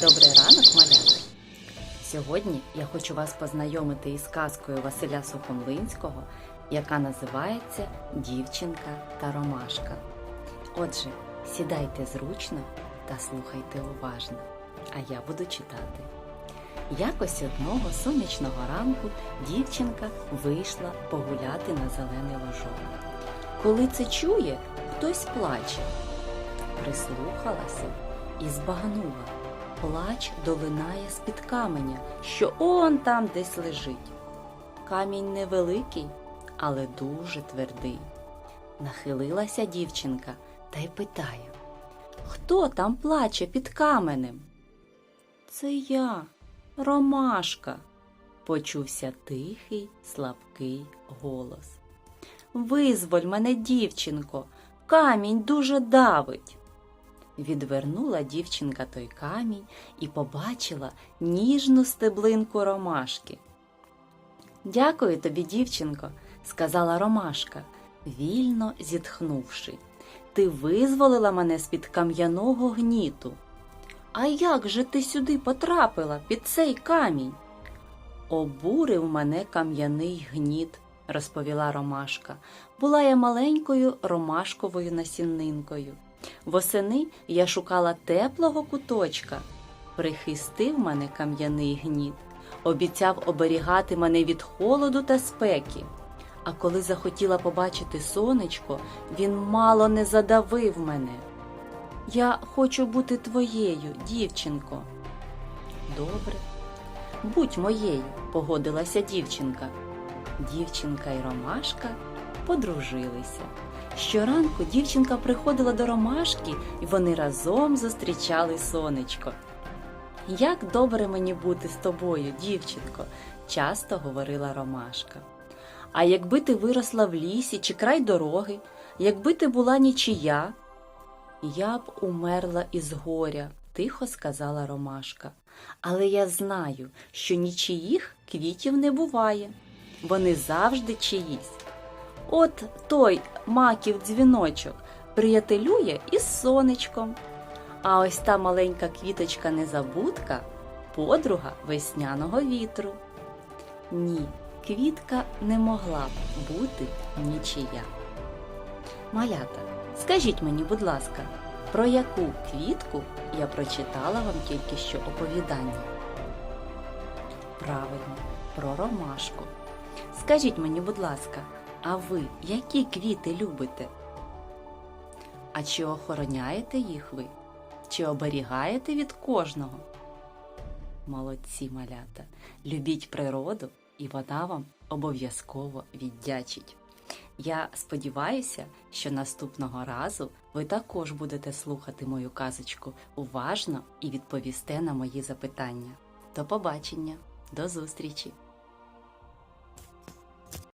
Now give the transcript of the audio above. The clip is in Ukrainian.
Добрий ранок, малята! Сьогодні я хочу вас познайомити із казкою Василя Сухомлинського, яка називається Дівчинка та Ромашка. Отже, сідайте зручно та слухайте уважно, а я буду читати. Якось одного сонячного ранку дівчинка вийшла погуляти на зелений ложок. Коли це чує, хтось плаче. Прислухалася і збагнула. Плач долинає з-під каменя, що он там десь лежить. Камінь невеликий, але дуже твердий. Нахилилася дівчинка та й питає Хто там плаче під каменем? Це я, Ромашка, почувся тихий, слабкий голос. Визволь мене, дівчинко, камінь дуже давить. Відвернула дівчинка той камінь і побачила ніжну стеблинку ромашки. Дякую тобі, дівчинко, сказала ромашка, вільно зітхнувши. Ти визволила мене з-під кам'яного гніту. А як же ти сюди потрапила під цей камінь? Обурив мене кам'яний гніт, розповіла ромашка. Була я маленькою ромашковою насіннинкою. Восени я шукала теплого куточка. Прихистив мене кам'яний гніт, обіцяв оберігати мене від холоду та спеки. А коли захотіла побачити сонечко, він мало не задавив мене. Я хочу бути твоєю, дівчинко. Добре, будь моєю, погодилася дівчинка. Дівчинка і ромашка подружилися. Щоранку дівчинка приходила до ромашки, і вони разом зустрічали сонечко. Як добре мені бути з тобою, дівчинко, часто говорила ромашка. А якби ти виросла в лісі чи край дороги, якби ти була нічия, я б умерла із горя, тихо сказала ромашка. Але я знаю, що нічиїх квітів не буває. Вони завжди чиїсь. От той маків дзвіночок приятелює із сонечком. А ось та маленька квіточка незабудка подруга весняного вітру. Ні, квітка не могла б бути нічия. Малята, скажіть мені, будь ласка, про яку квітку я прочитала вам тільки що оповідання? Правильно, про ромашку. Скажіть мені, будь ласка, а ви які квіти любите? А чи охороняєте їх ви? Чи оберігаєте від кожного? Молодці малята, любіть природу, і вона вам обов'язково віддячить. Я сподіваюся, що наступного разу ви також будете слухати мою казочку уважно і відповісте на мої запитання. До побачення, до зустрічі!